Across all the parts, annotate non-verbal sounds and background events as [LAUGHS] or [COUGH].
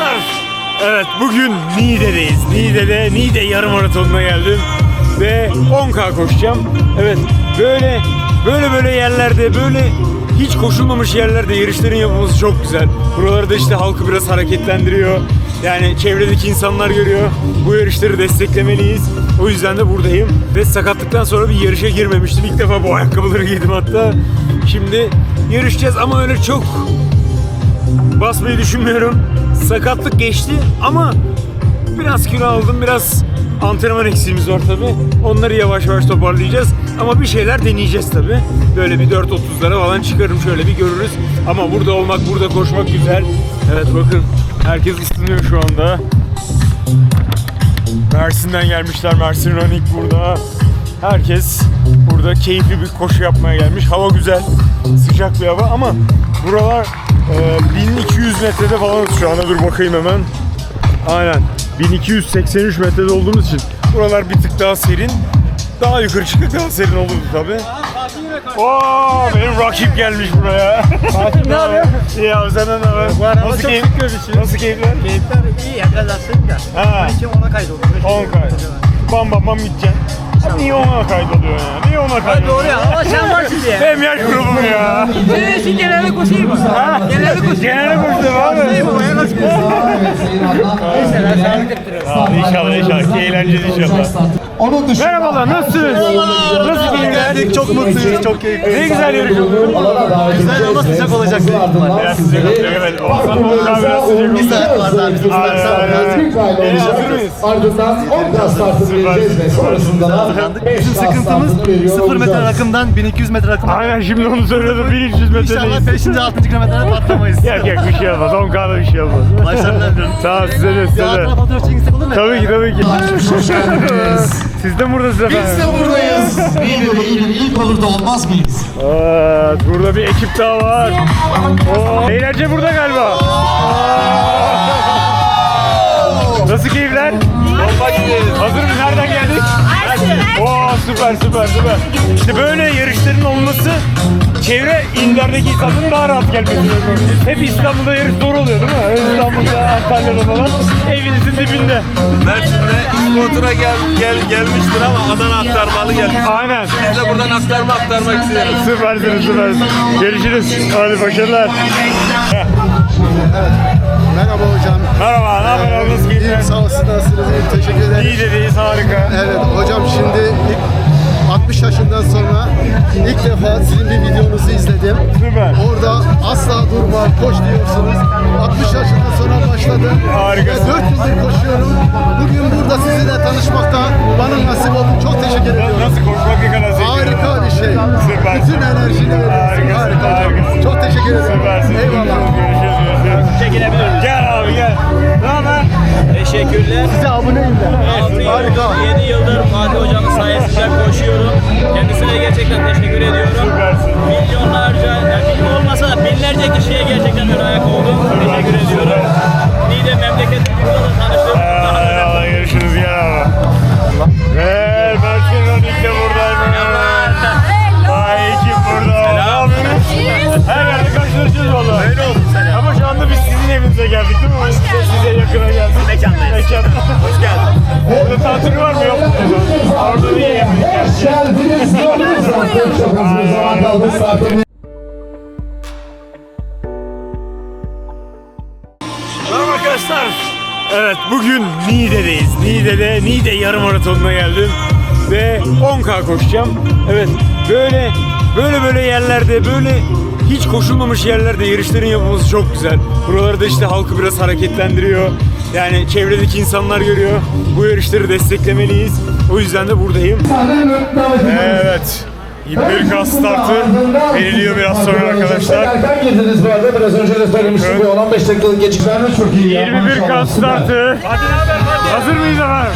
arkadaşlar. Evet bugün Niğde'deyiz. Niğde'de Niğde yarım maratonuna geldim. Ve 10K koşacağım. Evet böyle böyle böyle yerlerde böyle hiç koşulmamış yerlerde yarışların yapılması çok güzel. Buralarda işte halkı biraz hareketlendiriyor. Yani çevredeki insanlar görüyor. Bu yarışları desteklemeliyiz. O yüzden de buradayım. Ve sakatlıktan sonra bir yarışa girmemiştim. İlk defa bu ayakkabıları giydim hatta. Şimdi yarışacağız ama öyle çok basmayı düşünmüyorum. Sakatlık geçti ama biraz kilo aldım, biraz antrenman eksiğimiz var tabi. Onları yavaş yavaş toparlayacağız. Ama bir şeyler deneyeceğiz tabi. Böyle bir 4.30'lara falan çıkarım şöyle bir görürüz. Ama burada olmak, burada koşmak güzel. Evet bakın herkes ısınıyor şu anda. Mersin'den gelmişler. Mersin Running burada. Herkes burada keyifli bir koşu yapmaya gelmiş. Hava güzel. Sıcak bir hava ama buralar e, 1200 metrede falan şu anda dur bakayım hemen. Aynen. 1283 metrede olduğumuz için buralar bir tık daha serin. Daha yukarı çıktık daha serin olurdu tabi. Oo, benim rakip gelmiş buraya. ne yapıyor? ya senden ne haber? Bu araba çok keyif- sık. Nasıl keyifler? Keyifler iyi yakalasın da. Ha. Onun için ona kaydoldum. 10 kay. Bam bam bam gideceksin. Niye ona kaydoluyor ya? Niye ona Ha, kaydoluyor? doğru ya ama sen varsın diye. Benim yaş grubum ya. Senin için genelde koşayım mı? Genelde koşayım. Genelde koştum abi. Koşayım mı? Ya nasıl ben sağlık ettiriyorum. Abi inşallah inşallah. Eğlenceli inşallah. Onun dışında Merhabalar nasılsınız? Nasıl keyifler? Çok mutluyuz, çok keyifli. Ne güzel yarış oldu. Güzel ama sıcak olacak. Biraz sıcak olacak evet. Olsan olsa biraz sıcak Bir saat var daha bizim Aynen, aynen. Ee, olacak. hazır mıyız? Ardından 10 kas startını vereceğiz ve sonrasında da 5 Bizim sıkıntımız startını veriyor 0 metre rakımdan 1200 metre rakıma. Aynen şimdi onu söylüyordum. 1300 İnşallah metredeyiz. 5. 6. kilometrede patlamayız. Yok yok bir şey olmaz. 10 kda bir şey olmaz. Başarılar diliyorum. Sağ ol size de size de. hatıra fotoğraf çekinsek olur mu? Tabii ki tabii ki. Siz de buradasınız efendim. Biz de buradayız. Niğde'de ilk, ilk olur da olmaz mıyız? Evet, burada bir ekip daha var. Oo, eğlence burada galiba. Nasıl keyifler? Hazır mıyız? Nereden geldik? Oo, süper süper süper. İşte böyle yarışların olması çevre illerdeki insanların daha rahat gelmesi. Hep İstanbul'da yarış zor oluyor değil mi? İstanbul'da, Antalya'da falan. Evinizin dibinde. Mersin'de İskotra gel, gel, gelmiştir ama Adana aktarmalı gelmiş. Aynen. Biz de buradan aktarma aktarmak istiyoruz. Süpersiniz süpersiniz. Görüşürüz. Hadi başarılar. Merhaba hocam. Merhaba, ne haber abi? Nasıl İyiyim, sağ olun. Nasılsınız? İyiyim, teşekkür ederim. İyi dediğiniz harika. Evet, hocam şimdi ilk 60 yaşından sonra ilk defa sizin bir videonuzu izledim. Süper. Orada asla durma, koş diyorsunuz. 60 yaşından sonra başladım. Harikasın. Ve 4 yıldır koşuyorum. Bugün burada sizinle tanışmakta bana nasip oldu. Çok teşekkür ediyorum. Nasıl koşmak ne kadar zevkli. Harika bir şey. Süper. Bütün enerjini veriyorsun. Harikasın, Harika hocam. harikasın. Çok teşekkür ederim. Süpersin. Eyvallah. Görüşürüz, Çekilebilir Gel abi gel. Ne haber? Teşekkürler. Size aboneyim de. Harika. 7 yıldır Fatih Hocam'ın sayesinde koşuyorum. Kendisine gerçekten teşekkür ediyorum. Süpersin. Milyonlarca, yani milyon olmasa da binlerce kişiye gerçekten ön ayak oldum. Teşekkür ediyorum. Maratonuna geldim. Ve 10K koşacağım. Evet böyle böyle böyle yerlerde böyle hiç koşulmamış yerlerde yarışların yapılması çok güzel. Buralarda işte halkı biraz hareketlendiriyor. Yani çevredeki insanlar görüyor. Bu yarışları desteklemeliyiz. O yüzden de buradayım. Evet. 21K startı veriliyor biraz sonra arkadaşlar. Erken girdiniz bu arada. Biraz önce de söylemiştim. Evet. Bir 15 dakikalık gecikmeleriniz çok iyi. ya. 21 Maşallah, kat süper. startı. Hazır mıyız efendim?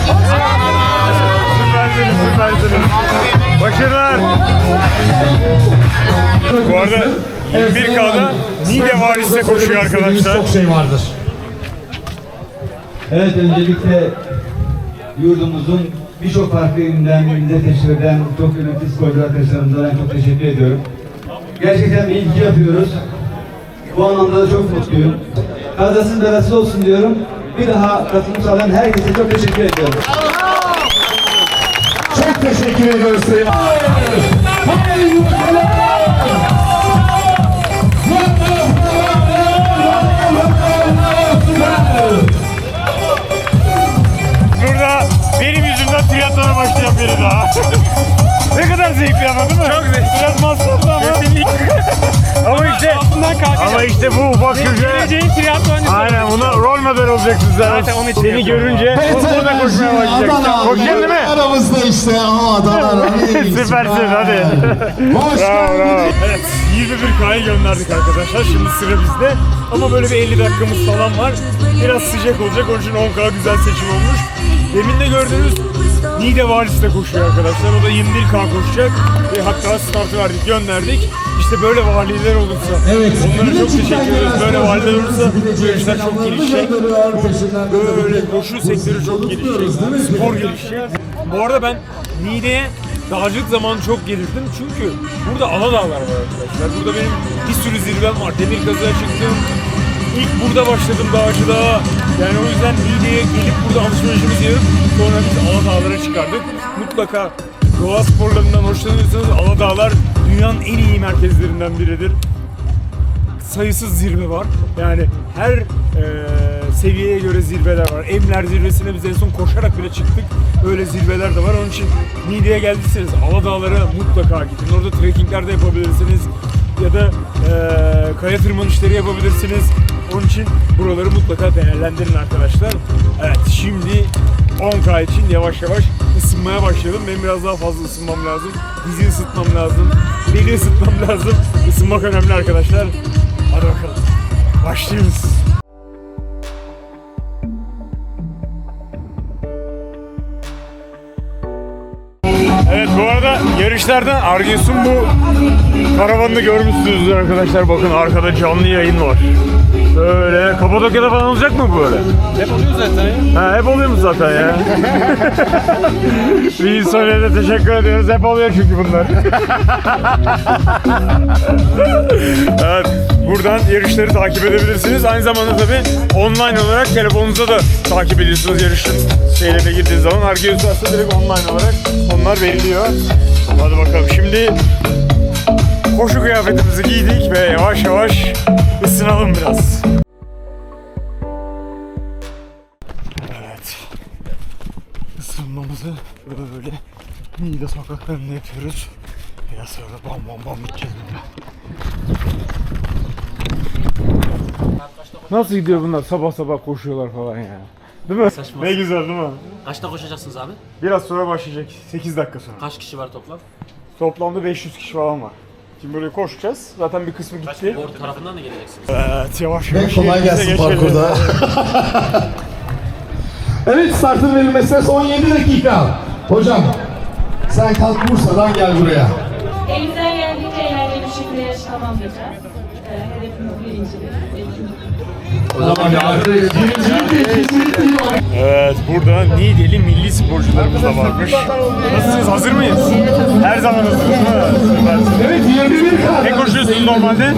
Süpersiniz, süpersiniz. Başarılar. Bu arada 21 K'da Niğde Valisi koşuyor arkadaşlar. Çok şey vardır. Evet öncelikle yurdumuzun birçok farklı ilinden bize teşvik eden çok kıymetli sporcu arkadaşlarımıza çok teşekkür ediyorum. Gerçekten bir ilgi yapıyoruz. Bu anlamda da çok mutluyum. Kazasız belasız olsun diyorum. Bir daha katılım sağlayan herkese çok teşekkür ediyorum. Çok teşekkür ediyoruz Sayın Haydi. Burada benim yüzümden triatlona başlayan biri daha. ne kadar zevkli ama değil mi? Çok zevkli. Biraz masraflı ama. ama işte ama işte bu ufak çocuğa. Geleceğin triatloncusu. Aynen model olacaksın sen. Zaten onun için Seni yapıyorum. görünce o da koşmaya başlayacak. Koşacaksın değil mi? Aramızda işte ama Adana. [LAUGHS] Süpersin hadi. Hoş geldiniz. Evet 21K'yı gönderdik arkadaşlar. Şimdi sıra bizde. Ama böyle bir 50 dakikamız falan var. Biraz sıcak olacak. Onun için 10K güzel seçim olmuş. Demin de gördüğünüz Niğde Valisi de koşuyor arkadaşlar. O da 21K koşacak. Ve hatta startı verdik, gönderdik. İşte böyle valiler olursa. Evet. Onlara çok teşekkür ederiz. Böyle valiler olursa bu yarışlar çok gelişecek. Böyle koşu sektörü çok gelişecek. Spor gelişecek. Bu arada ben Niğde'ye dağcılık zamanı çok gelirdim çünkü burada Aladağlar var arkadaşlar. Burada benim bir sürü zirvem var. Demir kazığa çıktım. İlk burada başladım dağcılığa. Yani o yüzden Niğde'ye gelip burada alışverişimizi yapıp sonra biz Aladağlara çıkardık. Mutlaka doğa sporlarından hoşlanıyorsanız Aladağlar dünyanın en iyi merkezlerinden biridir sayısız zirve var. Yani her e, seviyeye göre zirveler var. Emler zirvesine biz en son koşarak bile çıktık. Öyle zirveler de var. Onun için Niğde'ye geldiyseniz Aladağlara mutlaka gidin. Orada trekkingler de yapabilirsiniz. Ya da e, kaya tırmanışları yapabilirsiniz. Onun için buraları mutlaka değerlendirin arkadaşlar. Evet şimdi 10K için yavaş yavaş ısınmaya başladım. Benim biraz daha fazla ısınmam lazım. Dizi ısıtmam lazım. Beli ısıtmam lazım. Isınmak önemli arkadaşlar. Hadi bakalım. Başlıyoruz. Evet bu arada yarışlardan Arges'un bu karavanını görmüşsünüzdür arkadaşlar. Bakın arkada canlı yayın var. Böyle Kapadokya'da falan olacak mı böyle? Hep oluyor zaten ya. Ha, hep oluyor mu zaten ya? [LAUGHS] Bir soruya da teşekkür ediyoruz. Hep oluyor çünkü bunlar. [LAUGHS] evet, buradan yarışları takip edebilirsiniz. Aynı zamanda tabii online olarak telefonunuza da takip ediyorsunuz yarışın şeylerine girdiğiniz zaman. Argeus aslında direkt online olarak onlar veriliyor. Hadi bakalım. Şimdi koşu kıyafetimizi giydik ve yavaş yavaş ısınalım biraz. Evet. Isınmamızı böyle Niğde sokaklarında yapıyoruz. Biraz sonra bam bam bam gideceğiz burada. Nasıl gidiyor bunlar? Sabah sabah koşuyorlar falan ya. Değil mi? Saçma. Ne güzel değil mi? Kaçta koşacaksınız abi? Biraz sonra başlayacak. 8 dakika sonra. Kaç kişi var toplam? Toplamda 500 kişi falan var. Şimdi böyle koşacağız. Zaten bir kısmı gitti. Bor tarafından da geleceksiniz. Evet yavaş yavaş. kolay yerimize gelsin geçelim. parkurda. [LAUGHS] evet startın verilmesine son 7 dakika. Hocam sen kalk Bursa'dan gel buraya. Elimizden geldiğince yarış tamamlayacağız. Hedefimiz birincilik. O zaman yardım Evet burada Niğdeli milli sporcularımız da varmış. Nasılsınız? Hazır mıyız? Her zaman hazırız. Evet 21 Ne koşuyorsunuz normalde?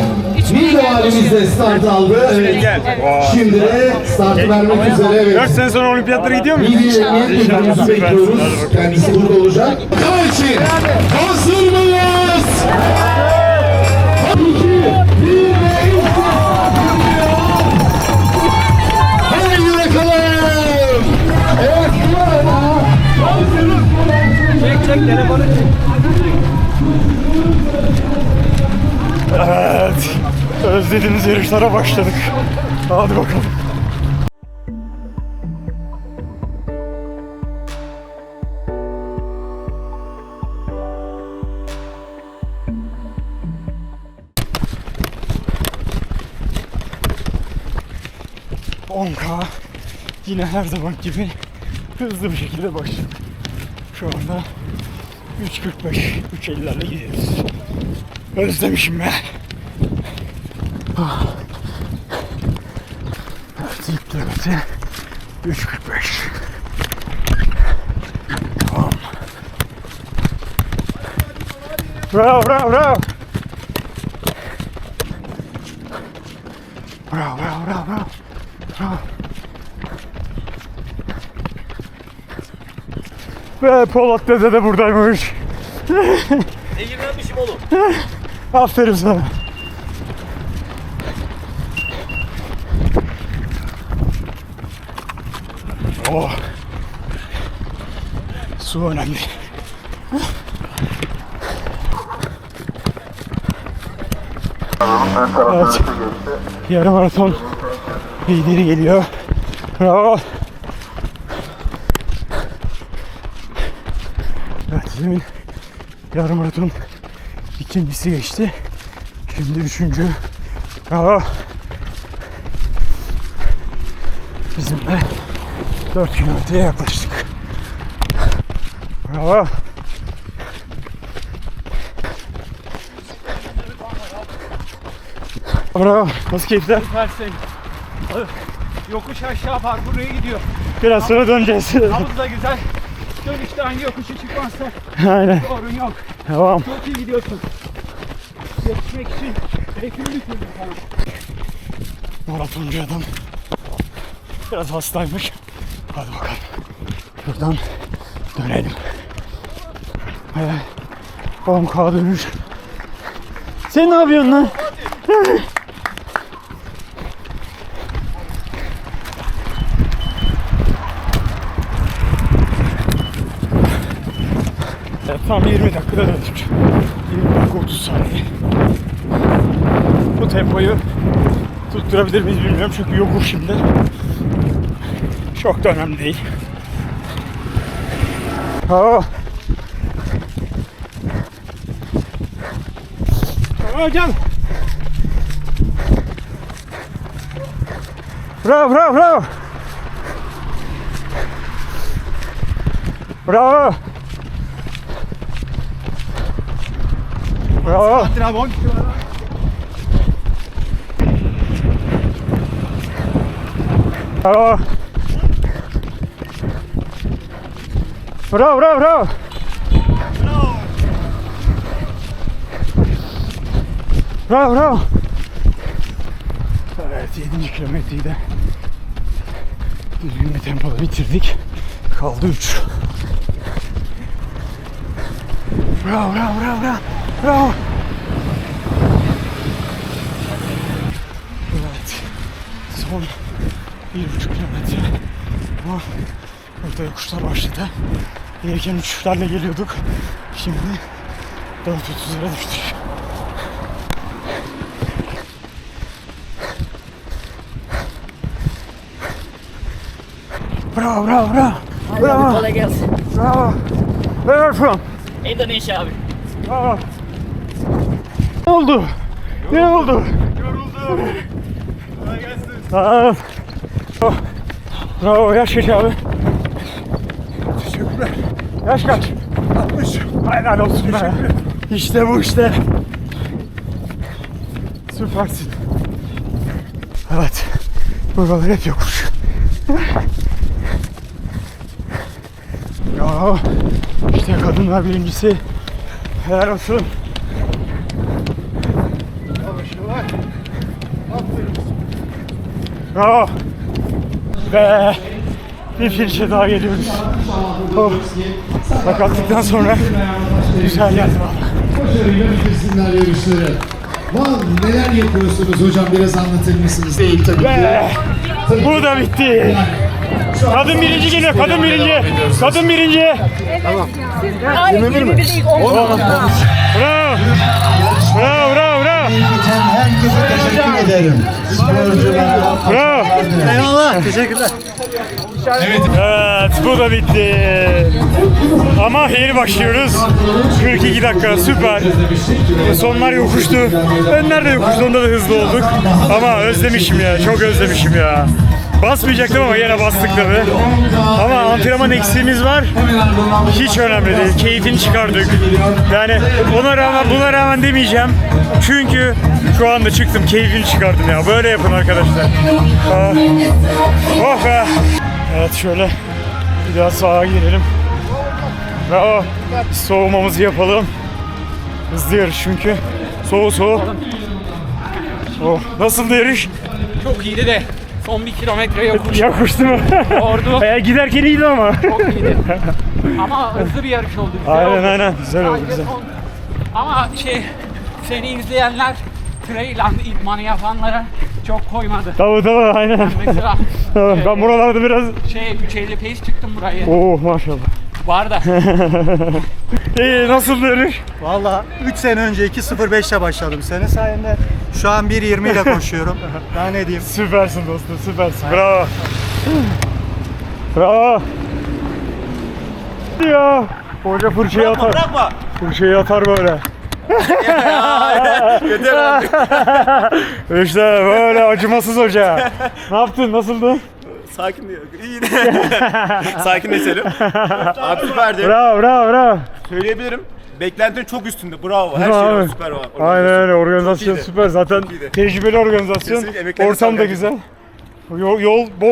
Niğde valimiz de start aldı. Evet. Gel. Şimdi de startı vermek üzere. 4 Evet. sene sonra olimpiyatlara gidiyor muyuz? Niğde Emniyet İnşallah. Bekliyoruz. Kendisi burada olacak. Kal için hazır mıyız? Özlediğimiz yarışlara başladık. Hadi bakalım. ...10K yine her zaman gibi hızlı bir şekilde başladık. Şu anda 3.45, 3.50'lerle gidiyoruz. Özlemişim be. Ah. Evet, ilk kilometre 3.45. Tamam. Bravo, bravo, bravo. Bravo, bravo, bravo, bravo. Ve Polat Dede de buradaymış. Eğilmemişim oğlum. Aferin sana. Oh. Su önemli. Evet. Yarım maraton lideri geliyor. Bravo. Evet, demin yarım maraton ikincisi geçti. Şimdi üçüncü. Bravo. Bizim de 4 kilometreye yaklaştık. Bravo. Bravo. Nasıl keyifler? Süpersin. Yokuş aşağı parkuraya gidiyor. Biraz sonra döneceğiz. Havuz da güzel. Dönüşte hangi yokuşu çıkmazsa Aynen. sorun yok. Tamam. Çok iyi gidiyorsun. Yetişmek için eğitim bitirdim sana. Maratoncu adam. Biraz hastaymış. Hadi bakalım. Şuradan dönelim. Evet. 10K dönüş. Sen ne yapıyorsun lan? Evet, tam 20 dakikada döndük. 20 dakika 30 saniye. Bu tempoyu tutturabilir miyiz bilmiyorum çünkü yokuş şimdi. Çok da önemli değil. Aa. Aa, gel. Bravo, bravo, bravo. Bravo. Bravo. Bravo. Bravo, bravo, bravo. Bravo, bravo. Evet, 7. kilometreyi de düzgün bir tempoda bitirdik. Kaldı 3. Bravo, bravo, bravo, bravo. Bravo. Evet. Son bir buçuk kilometre. Ama burada yokuşlar başladı. Gelirken uçuşlarla geliyorduk. Şimdi 4.30'lara düştük. Bravo, bravo, bravo. Bravo, Kolay gelsin. bravo. Where are you from? Endonezya abi. Bravo. Ne oldu? Ne oldu? Tamam. Oh. Bravo, yaş kaç abi? Teşekkürler. Yaş kaç? 60. Helal olsun be. İşte bu işte. Süpersin. Evet. Buralar hep yokuş. Ya işte kadınlar birincisi. Helal olsun. Bravo. Ve bir finişe daha geliyoruz. Oh. Sakatlıktan sonra güzel geldi. Başarıyla bitirsinler yarışları. Van neler yapıyorsunuz hocam biraz anlatır mısınız? Değil tabii Ve bu da bitti. Kadın birinci geliyor, kadın birinci. Kadın birinci. Tamam. Bravo. Bravo, bravo, bravo. Herkese teşekkür ederim. Sporculara, Bravo. Eyvallah, teşekkürler. Evet, bu da bitti. Ama yeni başlıyoruz. 42 dakika, süper. Sonlar yokuştu. Önler de yokuştu, onda da hızlı olduk. Ama özlemişim ya, çok özlemişim ya. Basmayacaktım ama yine bastık tabi. Ama antrenman eksiğimiz var. Hiç önemli değil. Keyfini çıkardık. Yani ona rağmen buna rağmen demeyeceğim. Çünkü şu anda çıktım keyfini çıkardım ya. Böyle yapın arkadaşlar. Ah. Oh be. Evet şöyle bir daha sağa girelim. Bravo. Soğumamızı yapalım. Hızlı yarış çünkü. Soğu soğu. Oh, nasıldı yarış? Çok iyiydi de Son bir kilometre yokuş. Yakıştı mı? Ordu [LAUGHS] Ya giderken iyiydi ama. çok iyiydi. [LAUGHS] Ama hızlı bir yarış oldu. Güzel Aynen oldu. aynen güzel oldu güzel. son- Ama şey seni izleyenler trail idmanı yapanlara çok koymadı. Tabii tabii aynen. Mesela Tamam, ben buralarda biraz... şey 350 pace çıktım burayı. Oo maşallah. Var da. [LAUGHS] İyi nasıl dönüş? Valla 3 sene önce 2.05 ile başladım. Senin sayende şu an 1.20 ile koşuyorum. [LAUGHS] Daha ne diyeyim? Süpersin dostum süpersin. Bravo. Bravo. Ya. Hoca fırçayı atar. Bırakma. Fırçayı atar böyle. [LAUGHS] işte böyle acımasız hoca. Ne yaptın? Nasıldı? Sakin diyor. İyi. [LAUGHS] Sakinleşelim. Abi süperdi. Bravo bravo bravo. Söyleyebilirim. Beklentinin çok üstünde. Bravo. Her Bravo. şey süper var. Aynen öyle organizasyon iyiydi. süper. Zaten Çok iyiydi. tecrübeli organizasyon. Kesinlikle emeklerine Ortam da sağlık. güzel. Yol, yol bol.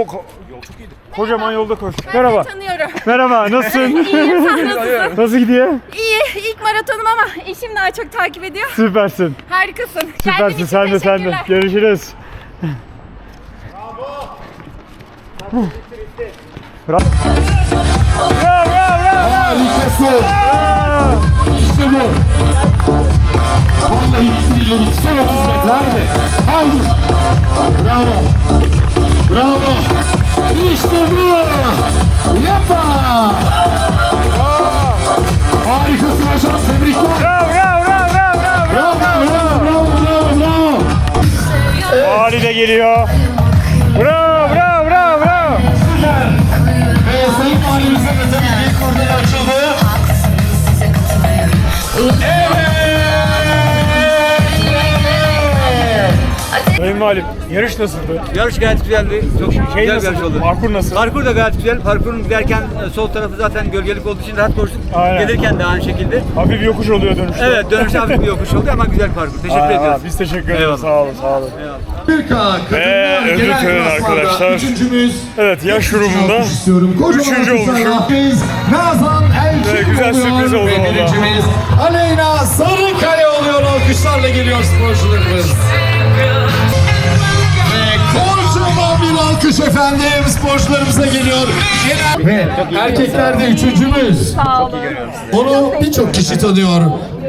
Yol çok iyiydi. Kocaman yolda koş. Merhaba. Tanıyorum. Merhaba. Nasılsın? [LAUGHS] İyiyim, sen [LAUGHS] nasılsın? Nasıl gidiyor? İyi, ilk maratonum ama eşim daha çok takip ediyor. Süpersin. Harikasın. Geldiğin Süpersin. için Sen de sen de. teşekkürler. Görüşürüz. Bravo. Bravo, bravo, bravo. Harikasın. İşte bu. Vallahi bitiriyorum. Son 30 metre. Haydi. Bravo. Bravo. İşte bu. Yapma. Harikasın hocam. Tebrikler. Bravo, bravo, bravo, bravo, bravo. Bravo, bravo, bravo, bravo, bravo. Ali de geliyor. Bravo, bravo, bravo, bravo. Ve Sayın Valimizin de tabii ilk açıldı. Sayın Valim, yarış nasıldı? Yarış gayet güzeldi. Çok Şey güzel bir yarış oldu. Parkur nasıl? Parkur da gayet güzel. Parkurun giderken e, sol tarafı zaten gölgelik olduğu için rahat koştuk. Aynen. Gelirken de aynı şekilde. Hafif yokuş oluyor dönüşte. Evet dönüşte hafif bir yokuş oldu ama güzel parkur. Teşekkür Aa, ediyoruz. Biz teşekkür ederiz. Eyvallah. Sağ olun, sağ olun. 1K kadınlar ödül töreni arkadaşlar. Üçüncümüz. Evet, yaş grubunda üçüncü olmuşum. biz Nazan Elçin Evet, güzel sürpriz oldu ve valla. birincimiz Aleyna Sarıkaya oluyor. Alkışlarla geliyor sporcularımız. Ve kocaman bir alkış efendim sporcularımıza geliyor. Ve erkeklerde üçüncümüz. Sağ olun. Onu birçok kişi tanıyor.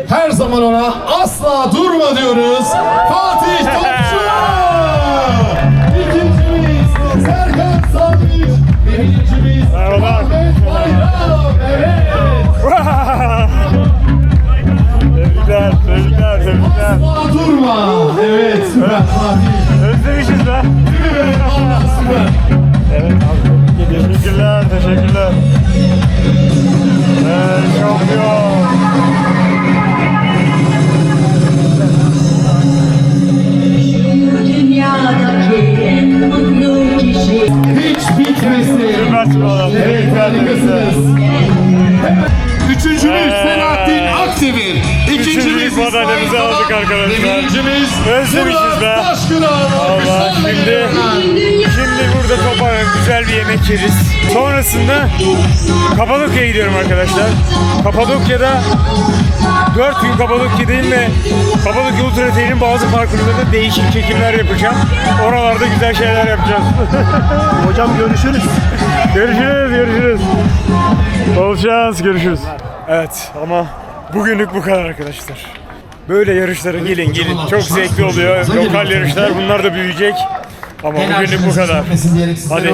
Her zaman ona asla durma diyoruz. Fatih Topçu! İkincimiz Serkan Sabriç. Birincimiz. Ahmet Bayram. Evet. Tebrikler, tebrikler, tebrikler. Durma. Evet süper. Özlemişiz be. Evet valla süper. Evet abi. Teşekkürler, teşekkürler. Evet, şampiyon. Hiç bitmesin. Süpersin oğlum. Evet harikasınız. Arkadaşlar. Birincimiz Özlemişiz be. Allah şimdi şimdi burada toparlanıp güzel bir yemek yeriz. Sonrasında Kapadokya'ya gidiyorum arkadaşlar. Kapadokya'da 4 gün Kapadokya'dayım ve Kapadokya Ultra Trail'in bazı parkurlarında değişik çekimler yapacağım. Oralarda güzel şeyler yapacağız. [LAUGHS] Hocam görüşürüz. görüşürüz, görüşürüz. Bol şans, görüşürüz. Evet ama bugünlük bu kadar arkadaşlar. Böyle yarışlara gelin gelin. Çok zevkli oluyor. Lokal yarışlar bunlar da büyüyecek. Ama bugünlük bu kadar. Hadi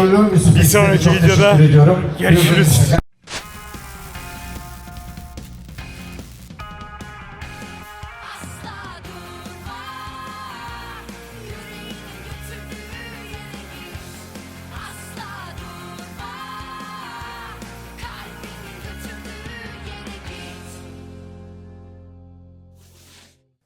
bir sonraki videoda görüşürüz.